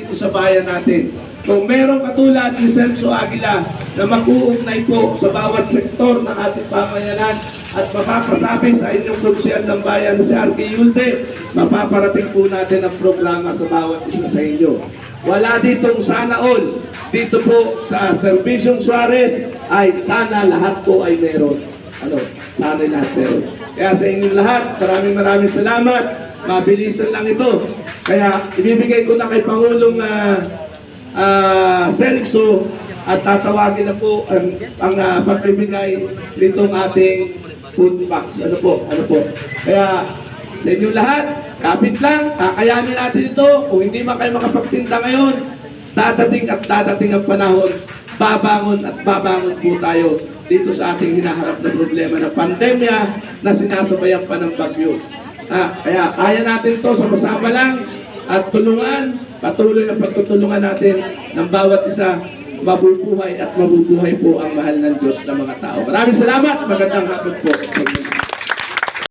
dito sa bayan natin. Kung merong katulad ni Celso Aguila na mag-uugnay po sa bawat sektor ng ating pamayanan at mapapasabi sa inyong konsyal ng bayan si Arki Yulde, mapaparating po natin ang programa sa bawat isa sa inyo. Wala ditong sana all. Dito po sa Servisyong Suarez ay sana lahat po ay meron. Ano? Sana lahat meron. Kaya sa inyong lahat, maraming maraming salamat. Mabilisan lang ito. Kaya ibibigay ko na kay Pangulong ah, ah, Celso at tatawagin na po ang, ang ah, pagbibigay nitong ating food box. Ano po? Ano po? Kaya sa inyong lahat, kapit lang, kakayanin natin ito. Kung hindi man kayo makapagtinda ngayon, dadating at dadating ang panahon, babangon at babangon po tayo dito sa ating hinaharap na problema ng pandemya na sinasabayan pa ng bagyo. Ah, kaya kaya natin to sa masama lang at tulungan, patuloy na pagtutulungan natin ng bawat isa mabubuhay at mabubuhay po ang mahal ng Diyos ng mga tao. Maraming salamat. Magandang hapon po.